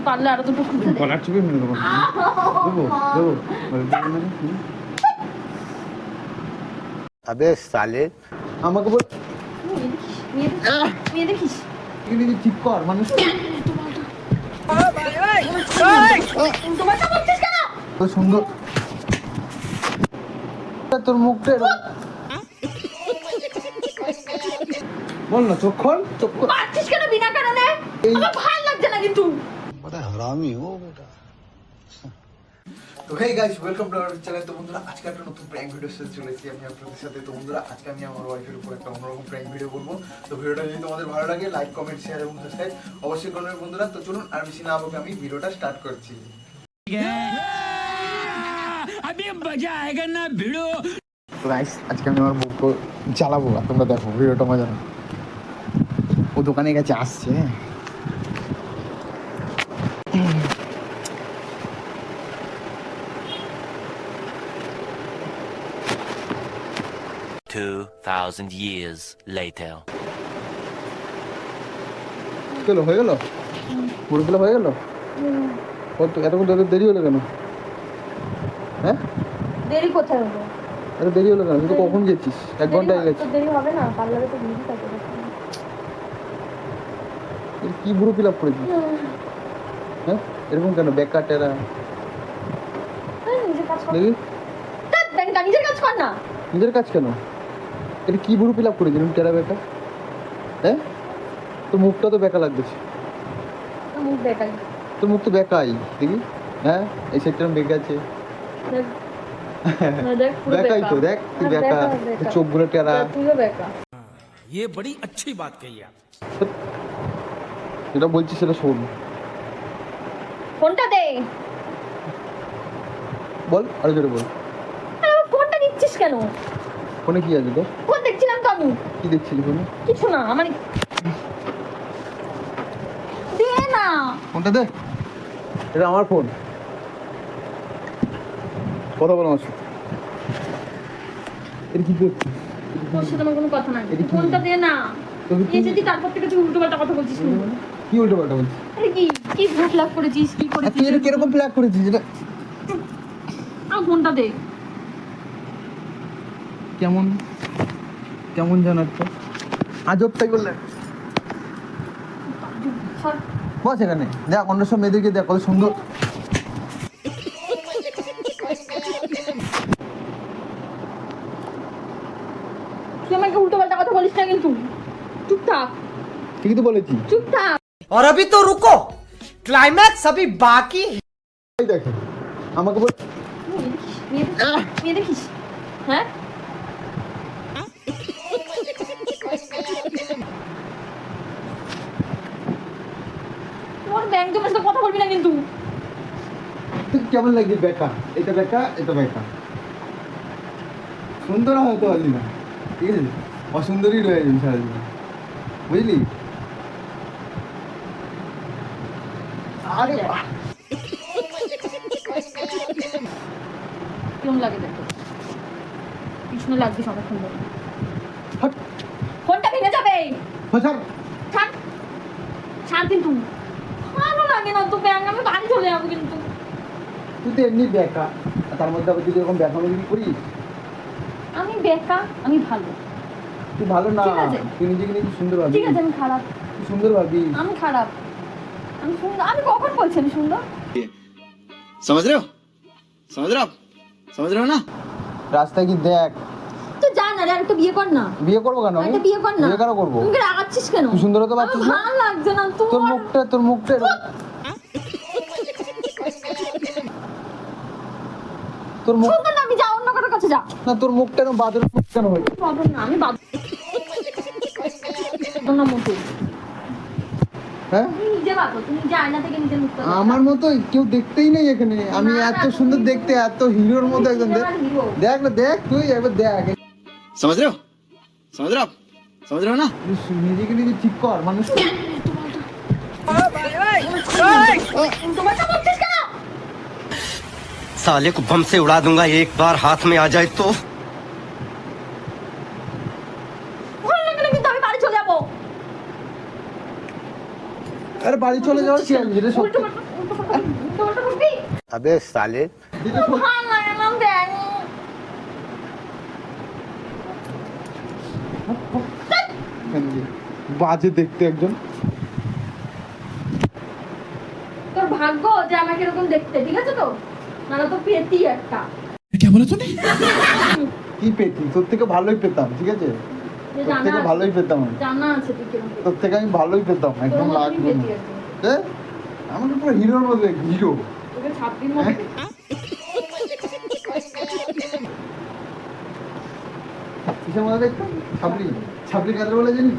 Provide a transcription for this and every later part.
পারলে আরও দুটো চুপি দেবো। দেবো দেবো। আবে সালে। আমাকে বল তোর মুখটা হ্যাঁ? বল না চোখ চোখ কেন বিনা কারণে? बड़ा हरामी हो बेटा তো hey guys welcome to our channel তো বন্ধুরা আজকে একটা নতুন প্র্যাঙ্ক ভিডিও সাথে চলেছি আমি আপনাদের সাথে তো বন্ধুরা আজকে আমি আমার ওয়াইফের উপর একটা অন্যরকম প্র্যাঙ্ক ভিডিও করবো তো ভিডিওটা যদি তোমাদের ভালো লাগে লাইক কমেন্ট শেয়ার এবং সাবস্ক্রাইব অবশ্যই করবেন বন্ধুরা তো চলুন আর বেশি না আমাকে আমি ভিডিওটা স্টার্ট করছি তো গাইস আজকে আমি আমার বুক চালাবো আর তোমরা দেখো ভিডিওটা মজা না ও দোকানে গেছে আসছে Two Thousand years later. গেলো হয়ে গেল? পুরোগুলো হয়ে গেল? কত এতক্ষণ এত দেরি হলো কেন? হ্যাঁ? দেরি কোথায় হলো? এত দেরি হলো কেন? তুই কখন গেছিস? এক ঘণ্টা হয়ে গেছে দেরি হবে না পার্লারে তো ভিড় থাকে কি বুড়ো ফিল আপ করেছিস? হ্যাঁ? এরকম কেন? বেকার টেরা। দেখি। নিজের কাজ কর না। নিজের কাজ কেন? এটা কি বুড়ো ফিল আপ করেছিস এরকম টেরা বেকা হ্যাঁ তোর মুখটা তো বেকা লাগতেছে তোর মুখ দেখাই তোর মুখ তো বেকাই দেখি হ্যাঁ এই সাইডটা বেঁকে আছে দেখ না, দেখ পুরো বেকাই তো দেখ তুই হ্যাঁ, বেকা বেকা, বেকা। চোখগুলো টেরা দেখ, তুইও বেকা ये बड़ी अच्छी बात कही आप যেটা বলছিস সেটা শোন ফোনটা দে বল আরো জোরে বল আরে, আমার ফোনটা নিচ্ছিস কেন ফোনে কি আছে তো আমি কি দেখছিলি ফোনে কিছু না আমার দে না। ফোনটা দে। এটা আমার ফোন। কথা বল আমার সাথে। এটা কি করছিস? তোর সাথে আমার কোনো কথা নাই। ফোনটা দে না। এই যদি তারপর থেকে তুই উল্টো পাল্টা কথা বলছিস কি উল্টো পাল্টা বলছিস? আরে কি? কি ভুল করেছিস? কি করেছিস? তুই কীরকম করেছিস? এটা আমার ফোনটা দে। কেমন? কেমন যেন একটা আজব তাই বললে সর। বস এখানে দেখ অন্য সব মেয়েদেরকে দেখ কত সুন্দর তুই আমাকে উল্টো পাল্টা কথা বলিস না কিন্তু চুপ থাক ঠিকই তো বলেছি চুপ থাক और अभी तो रुको क्लाइमैक्स अभी बाकी है এই দেখে আমাকে বল মেয়ে দেখিস? মেয়ে দেখিস? মেয়ে দেখিস হ্যাঁ ব্যাংক জমার সাথে কথা বলবি না কিন্তু। তুই কেমন লাগছে বেকা এটা বেকা এটা বেকা সুন্দর পারলি না ঠিক আছে? অসুন্দরই রয়ে যাবি সারাদিন। বুঝলি? আরে কেমন লাগে দেখো? পিছনে লাগবে ধরে ফোনটা ভেঙে যাবে। ছাড় কিন্তু। থাকে না তো ব্যাংক আমি বাড়ি চলে যাব কিন্তু। তুই তো এমনি বেকা। তার মধ্যে আবার যদি এরকম বেকা যদি করি আমি বেকা আমি ভালো। তুই ভালো না তুই নিজেকে নিজে সুন্দর ভাবি ঠিক আছে আমি খারাপ। তুই সুন্দর ভাবি আমি খারাপ। আমি সুন্দর। আমি কখন বলছি আমি সুন্দর? সমাজ রে সমাজ রে সমাজ রে না রাস্তায় কি দেখ? তো যা না রে একটা বিয়ে কর না। বিয়ে করব কেন? একটা বিয়ে কর না। বিয়ে কারও করব? তুমি রাগাচ্ছিস কেন? সুন্দর তো পাচ্ছিস ভালো লাগছে না। তোর মুখটা তোর মুখটা তোর মুখ আমি যা অন্য কারোর কাছে যা। না তোর মুখটা কেন বাদর মুখ কেন হয় না আমি হ্যাঁ? না মুখ আমার মতো কেউ দেখতেই নেই এখানে। আমি এত সুন্দর দেখতে এত হিরোর মতো একদম দেখ না দেখ তুই একবার দেখ। সমাজ রে সমাজ রে সমাজ রে না নিজেকে নিজে ঠিক কর মানুষ साले को बम से उड़ा दूंगा एक बार हाथ में आ जाए तो ভালো লাগে না কিন্তু আমি বাড়ি চলে যাবো আরে বাড়ি বাড়ি চলে যাওয়ার কি আছে যেটা সত্যি উল্টো পাল্টা উল্টো পাল্টা উল্টো পাল্টা করবি अबे साले যেটা সত্যি ভাল লাগে না ব্যাং কেন যে? বাজে দেখতে একজন তোর ভাগ্য যে আমাকে এরকম দেখতে ঠিক আছে তো তো পেতি একটা। কি পেতি? তোর থেকে ভালোই পেতাম ঠিক আছে? তোর থেকে ভালোই পেতাম জানা আছে তুই কীরকম তোর থেকে আমি ভালোই পেতাম একদম লাগবে? আমাকে পুরো হিরোর হিরো। তোকে মতো হ্যাঁ? কিসের মধ্যে দেখতাম ছাপড়ি ছাপড়ি কাদের বলে জানিস?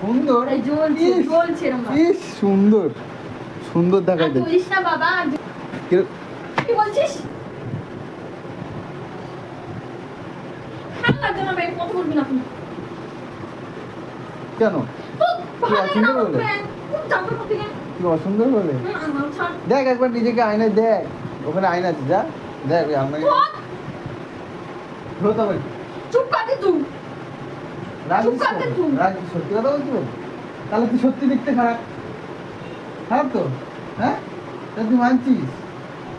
সুন্দর। ইস, সুন্দর। সুন্দর আর দেখাইতে বাবা কি বলছিস? কেন? কি অসুন্দর বলে। দেখ একবার নিজেকে আয়নায় দেখ। ওখানে আয়না আছে যা। দেখ হবে চুপ কাটে তুই তুই। সত্যি কথা বলছি? তাহলে তুই সত্যি দেখতে খারাপ। খারাপ তো? হ্যাঁ? তাহলে তুই মানছিস?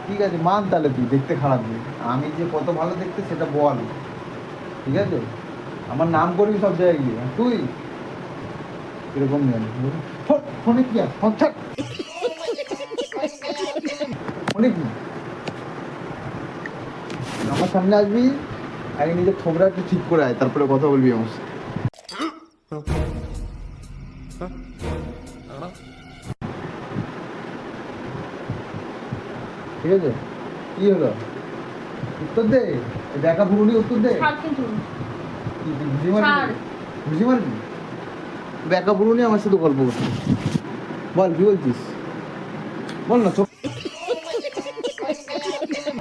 ঠিক আছে মান তাহলে তুই দেখতে খারাপ নেই। আমি যে কত ভালো দেখতে সেটা বল। ঠিক আছে? আমার নাম করবি সব জায়গায় গিয়ে। আর তুই? এরকম জানি ফোনে কি আছে? ফোন ছাড়। ফোনে কি? আমার সামনে আসবি আগে নিজের থোবরা একটু ঠিক করে আয় তারপরে কথা বলবি আমার। ঠিক আছে? কি হলো? উত্তর দে। দেখা পুরুলি উত্তর দে। ছাড় কিন্তু। কি তুই বুঝি মারবি? বুঝি মারবি? ব্যাকা পুরুলি আমার সাথে গল্প করছিস বল কি বলছিস? বল না চোখ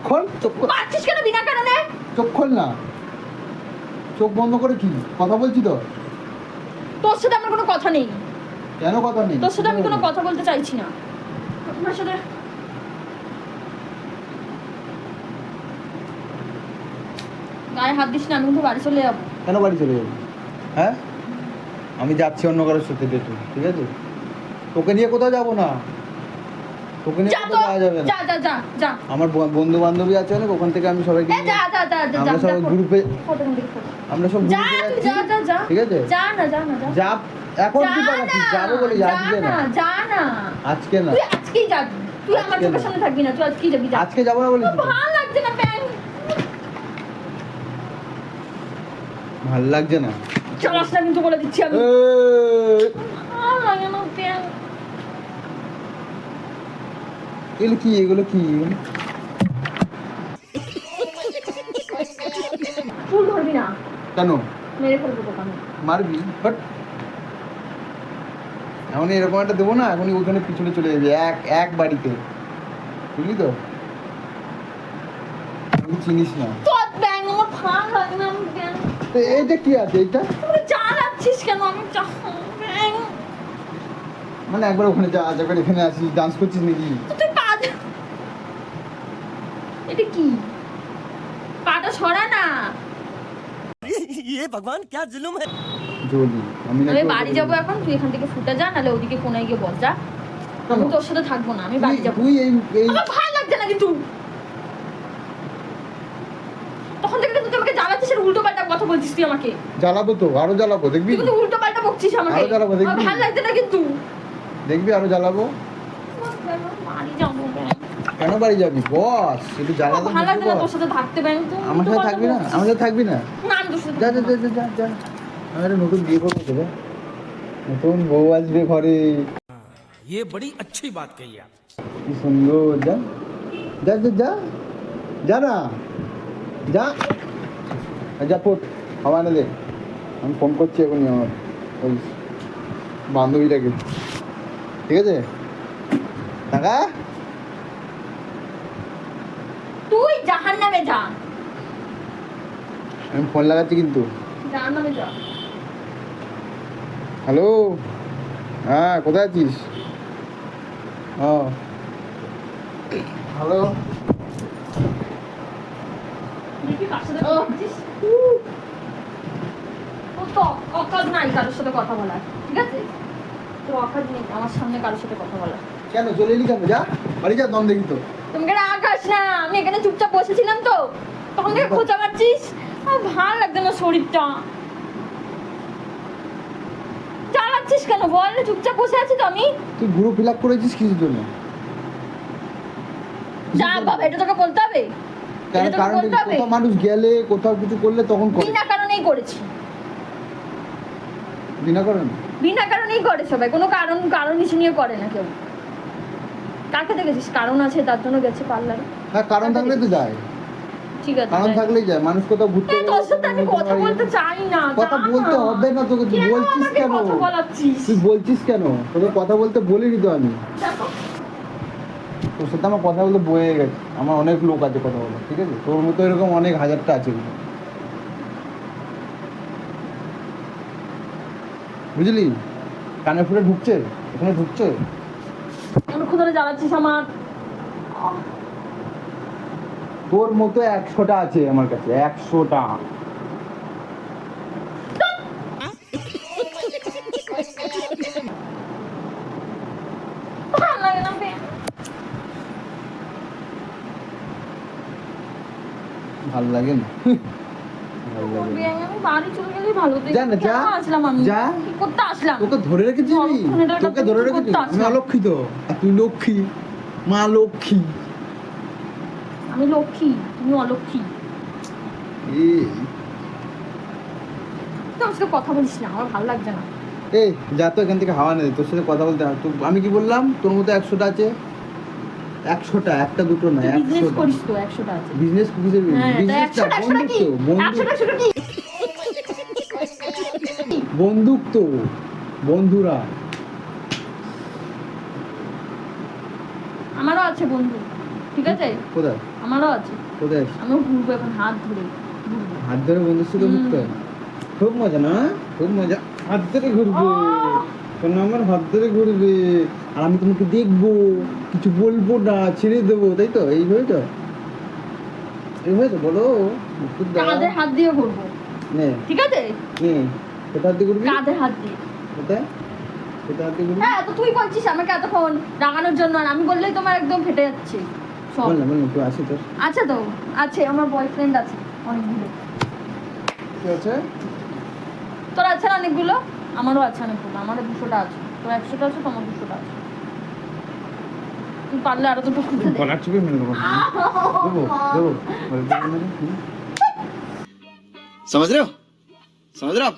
খোল চোখ মারছিস কেন বিনা কারণে? চোখ খোল না। চোখ বন্ধ করে কি? কথা বলছি তো? তোর সাথে আমার কোনো কথা নেই। কেন কথা নেই? তোর সাথে আমি কোনো কথা বলতে চাইছি না। তোমার সাথে গায়ে হাত দিস না আমি কিন্তু বাড়ি চলে যাব। কেন বাড়ি চলে যাবি? হ্যাঁ? আমি যাচ্ছি অন্য কারোর সাথে ডেটে ঠিক আছে? তোকে নিয়ে কোথাও যাব না। তোকে নিয়ে যাওয়া যাবে না। আমার বন্ধু বান্ধবী আছে অনেক ওখান থেকে আমি সবাইকে আমরা সব গ্রুপে আমরা সব ঠিক আছে? যা এখন কি না, যাব বলে না। যা না। আজকে না। তুই আজকেই যাবি। তুই আমার চোখের না। সামনে থাকবি না তুই আজকেই যাবি আজকে যাব না। ভালো লাগছে না প্যান। ভালো লাগছে না। চালাস না কিন্তু বলে দিচ্ছি আমি ভালো লাগে না প্যান। এগুলো কি এগুলো কি? ফুল ধরবি না। কেন? মেরে ফেলব তোকে মারবি বাট এখনই এরকম একটা দেবো না এখনই ওখানে পিছনে চলে যাবি এক এক বাড়িতে। বুঝলি তো? আমি চিনিস না। এইটা কি আছে এইটা? তুই চালাচ্ছিস কেন আমি মানে একবার ওখানে যা একবার এখানে আসিস ডান্স করছিস নাকি? তুই। এটা কি? পাটা না ইয়ে ভগবান জুলুম আমি না আমি বাড়ি যাব এখন তুই এখান থেকে ফুটা যা নালে ওদিকে গিয়ে যা। আমি তোর সাথে থাকব না আমি বাড়ি যাব। তুই এই এই আমার ভালো লাগছে না কিন্তু তখন থেকে তুই আমাকে জ্বালাচ্ছিস আর উল্টো পাল্টা কথা বলছিস তুই আমাকে। জ্বালাবো তো আরও জ্বালাবো দেখবি? তুই উল্টো পাল্টা বকছিস আমাকে। আরও জ্বালাবো দেখবি? ভালো লাগছে না কিন্তু দেখবি আরও জ্বালাবো? কেন বাড়ি যাবি বস একটু জ্বালাবো আমার ভালো লাগছে না তোর সাথে থাকতে ব্যাং তুই আমার সাথে থাকবি না আমার সাথে থাকবি না না আমি তোর সাথে যা যা থাকবো যা না। যা যা যা আমি একটা নতুন বিয়ে করবো তো রে। নতুন বউ আসবে ঘরে ये बड़ी अच्छी बात कही आप কি সুন্দর যা যা যা যা যা না যা এই যা পোট খাওয়া এনে দে আমি ফোন করছি এখনই আমার ওই বান্ধবীটাকে ঠিক আছে টাকা জাহান নামে যা আমি ফোন লাগাচ্ছি কিন্তু। জাহান নামে যা হ্যালো? হ্যাঁ কোথায় আছিস? ও হ্যালো অকাজ নাই কারোর সাথে কথা বলার ঠিক আছে? তো অকাজ নেই আমার সামনে কারোর সাথে কথা বলার। কেন চলে এলি কেন? যা বাড়ি যা দম দেখি তো। তুমি কেন আকাশ না। আমি এখানে চুপচাপ বসেছিলাম তো? তখন থেকে খোঁচা মারছিস আমার ভালো লাগছে না শরীরটা। চালাচ্ছিস কেন? বল চুপচাপ বসে আছি তো আমি। তুই গ্রুপ ফিল আপ করেছিস জন্য? যা বাবা এটা তোকে বলতে হবে? কারণ কোথাও মানুষ গেলে কোথাও কিছু করলে তখন করে। বিনা কারণেই করেছি। বিনা কারণ? বিনা কারণেই করে সবাই। কোনো কারণ কারণ ইস্যু নিয়ে করে না কেউ। কাকে দেখেছিস কারণ আছে তার জন্য গেছে পার্লারে। হ্যাঁ কারণ থাকলে তো যায়। ঠিক আছে কারণ। থাকলেই যায় মানুষ কোথাও ঘুরতে তোর সাথে আমি কথা বলতে চাই না কথা বলতে হবে না তোকে তুই বলছিস কেন? তুই বলছিস কেন? তোকে কথা বলতে বলিনি তো আমি। তোর সাথে আমার কথা বলতে বয়ে গেছে। আমার অনেক লোক আছে কথা বলা ঠিক আছে? তোর মতো এরকম অনেক হাজারটা আছে। বুঝলি? কানে ফুলে ঢুকছে? এখানে ঢুকছে? ধরে জ্বালাচ্ছিস আমার? তোর মতো একশোটা আছে আমার কাছে একশোটা। ভালো লাগে না বে। ভালো লাগে না ভালো লাগে বে, না। আমি বাড়ি চলে গেলেই ভালো। তুই যা যা। আসলাম আমি? যা। কি করতে আসলাম? তোকে ধরে রেখেছি আমি তোকে ধরে রেখেছি। আমি আসলাম। অলক্ষিত। আর তুই লক্ষ্মী। মা লক্ষ্মী। আমি লক্ষ্মী তুমি অলক্ষ্মী। এই। তো সাথে কথা বলিস না আমার ভালো লাগছে না। এই যা তো এখান থেকে হাওয়া নেই তোর সাথে কথা বলতে। তো আমি কি বললাম? তোর মতো একশোটা আছে? একশোটা একটা দুটো না একশোটা। করিস তো একশোটা আছে। বিজনেস কিসের বিজনেস বন্দুক তো বন্ধুরা। আমারও আছে বন্ধু ঠিক আছে? কোথায়? আমারও আছে। কোথায়? আমিও ঘুরবো এখন হাত ধরে হাত ধরে বন্ধুর সাথে ঘুরতে হয়? খুব মজা না? খুব মজা। হাত ধরে ঘুরবে! কেন আমার হাত ধরে ঘুরবে। আর আমি তোমাকে দেখব কিছু বলব না ছেড়ে দেবো তাই তো? এইভাবে তো এইভাবে তো বলো দাও। হাত দিয়ে ঘুরবো। ঠিক আছে? নে। কোথা হাত দিয়ে ঘুরবি কাঁধে হাত দিয়ে কোথায় কোথা হাত দিয়ে ঘুরবি হ্যাঁ তো তুই বলছিস আমাকে এতক্ষণ রাগানোর জন্য আর আমি বললেই তোমার একদম ফেটে যাচ্ছে সব বল না বল না তুই আসি তোর আছে তো আছে আমার বয়ফ্রেন্ড আছে অনেকগুলো কি আছে তোর আছে না অনেকগুলো আমারও আছে অনেকগুলো আমারও দুশোটা আছে তোর একশোটা আছে তোমার দুশোটা আছে তুই পারলে আরো দুটো খুঁজে দে গলার চিপে মেরে দেবো দেবো দেবো বলে দেবো মেরে, হুম। समझ रहे हो समझ रहे हो आप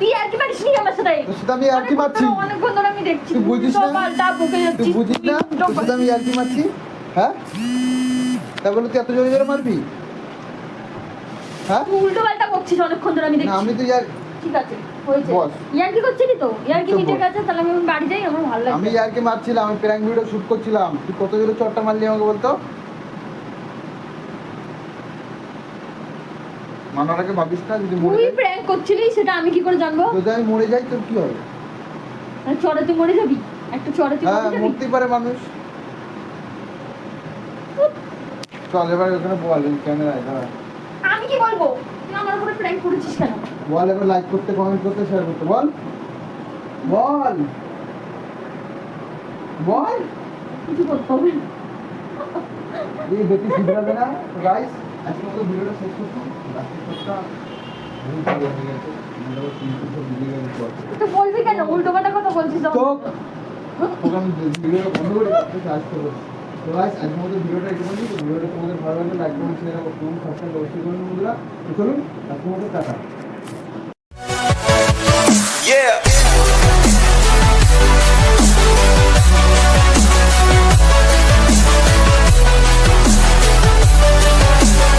তুই আর কি পারিস নি আমার সাথে? তোর আমি আর কি অনেকক্ষণ অনেকক্ষণ ধরে আমি দেখছি। তুই বুঝিস না? পাল্টা বকে তুই বুঝিস না? উল্টো আমি আর কি মারছি? হ্যাঁ? তা বলে তুই এত জোরে জোরে মারবি? হ্যাঁ? উল্টো পাল্টা বকছিস অনেকক্ষণ ধরে আমি দেখছি। আমি তো ইয়ার ঠিক আছে হয়েছে। বস। ইয়ার কি করছিলি তো? ইয়ার কি চুপ মিটে গেছে তাহলে আমি বাড়ি যাই আমার ভালো আমি আর কি মারছিলাম আমি প্র্যাঙ্ক ভিডিও শুট করছিলাম। তুই কত জোরে চটটা মারলি আমাকে বলতো? মানাটাকে ভাবিস না যদি মরে তুই যাই প্র্যাঙ্ক করছিলি সেটা আমি কি করে জানব? যদি আমি মরে যাই তোর কি হবে? আর চড়ে তুই মরে যাবি? একটা চড়ে তুই হ্যাঁ মরতেই পারে মানুষ। চল এবার ওখানে বল ক্যামেরায় দাঁড়া। আমি কি বলব? তুই আমার উপরে প্র্যাঙ্ক করেছিস কেন? বল এবার লাইক করতে কমেন্ট করতে শেয়ার করতে বল। বল। বল। কিছু বলতে হবে না। এই বেটি শুধরাবে না। গাইস আজকে মতো ভিডিওটা শেষ করছি। তো বলবি কেন? উল্টো পাল্টা কথা বলছিস চোখ। তোকে আমি ভিডিওটা বন্ধ করে দিচ্ছি করব। তো গাইস আজকের মতো ভিডিওটা একটুখানি তো ভিডিওটা তোমাদের ভালো লাগলে লাইক কমেন্ট শেয়ার করুন সাবস্ক্রাইব অবশ্যই করুন বন্ধুরা। চলুন আজকের মতো টাটা। Yeah.